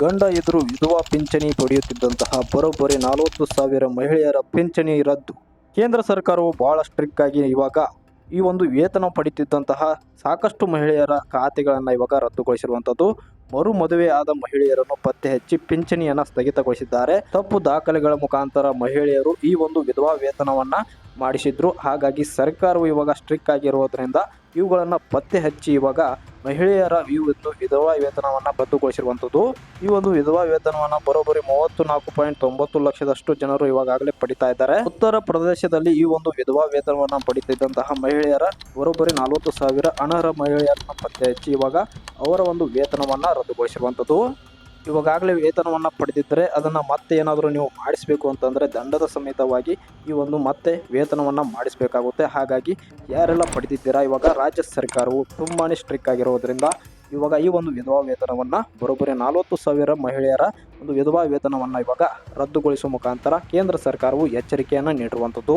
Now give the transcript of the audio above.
ಗಂಡ ಎದುರು ವಿಧವಾ ಪಿಂಚಣಿ ಪಡೆಯುತ್ತಿದ್ದಂತಹ ಬರೋಬ್ಬರಿ ನಲವತ್ತು ಸಾವಿರ ಮಹಿಳೆಯರ ಪಿಂಚಣಿ ರದ್ದು. ಕೇಂದ್ರ ಸರ್ಕಾರವು ಬಹಳ ಸ್ಟ್ರಿಕ್ಟ್ ಆಗಿ ಇವಾಗ ಈ ಒಂದು ವೇತನ ಪಡಿತಿದ್ದಂತಹ ಸಾಕಷ್ಟು ಮಹಿಳೆಯರ ಖಾತೆಗಳನ್ನು ಇವಾಗ ರದ್ದುಗೊಳಿಸಿರುವಂಥದ್ದು ಮರು ಮದುವೆ ಆದ ಮಹಿಳೆಯರನ್ನು ಪತ್ತೆ ಹಚ್ಚಿ ಪಿಂಚಣಿಯನ್ನು ಸ್ಥಗಿತಗೊಳಿಸಿದ್ದಾರೆ. ತಪ್ಪು ದಾಖಲೆಗಳ ಮುಖಾಂತರ ಮಹಿಳೆಯರು ಈ ಒಂದು ವಿಧವಾ ವೇತನವನ್ನ ಮಾಡಿಸಿದ್ರು. ಹಾಗಾಗಿ ಸರ್ಕಾರವು ಇವಾಗ ಸ್ಟ್ರಿಕ್ ಆಗಿರುವುದರಿಂದ ಇವುಗಳನ್ನು ಪತ್ತೆ ಹಚ್ಚಿ ಇವಾಗ ಮಹಿಳೆಯರ ಇವತ್ತು ವಿಧವಾ ವೇತನವನ್ನು ರದ್ದುಗೊಳಿಸಿರುವಂಥದ್ದು ಈ ಒಂದು ವಿಧವಾ ವೇತನವನ್ನು ಬರೋಬ್ಬರಿ ಮೂವತ್ತು ನಾಲ್ಕು ಪಾಯಿಂಟ್ ತೊಂಬತ್ತು ಲಕ್ಷದಷ್ಟು ಜನರು ಇವಾಗಲೇ ಪಡಿತಾ ಇದ್ದಾರೆ. ಉತ್ತರ ಪ್ರದೇಶದಲ್ಲಿ ಈ ಒಂದು ವಿಧವಾ ವೇತನವನ್ನು ಪಡಿತಿದ್ದಂತಹ ಮಹಿಳೆಯರ ಬರೋಬ್ಬರಿ ನಲವತ್ತು ಸಾವಿರ ಅನರ್ಹ ಮಹಿಳೆಯರನ್ನು ಪತ್ತೆ ಹಚ್ಚಿ ಇವಾಗ ಅವರ ಒಂದು ವೇತನವನ್ನು ರದ್ದುಗೊಳಿಸಿರುವಂಥದ್ದು. ಇವಾಗಲೇ ವೇತನವನ್ನು ಪಡೆದಿದ್ದರೆ ಅದನ್ನು ಮತ್ತೆ ಏನಾದರೂ ನೀವು ಮಾಡಿಸಬೇಕು ಅಂತಂದರೆ ದಂಡದ ಸಮೇತವಾಗಿ ಈ ಒಂದು ಮತ್ತೆ ವೇತನವನ್ನು ಮಾಡಿಸಬೇಕಾಗುತ್ತೆ. ಹಾಗಾಗಿ ಯಾರೆಲ್ಲ ಪಡೆದಿದ್ದೀರಾ? ಇವಾಗ ರಾಜ್ಯ ಸರ್ಕಾರವು ತುಂಬಾ ಸ್ಟ್ರಿಕ್ ಆಗಿರೋದ್ರಿಂದ ಇವಾಗ ಈ ಒಂದು ವಿಧವಾ ವೇತನವನ್ನು ಬರೋಬ್ಬರಿ ನಲವತ್ತು ಸಾವಿರ ಮಹಿಳೆಯರ ಒಂದು ವಿಧವಾ ವೇತನವನ್ನು ಇವಾಗ ರದ್ದುಗೊಳಿಸುವ ಮುಖಾಂತರ ಕೇಂದ್ರ ಸರ್ಕಾರವು ಎಚ್ಚರಿಕೆಯನ್ನು ನೀಡಿರುವಂಥದ್ದು.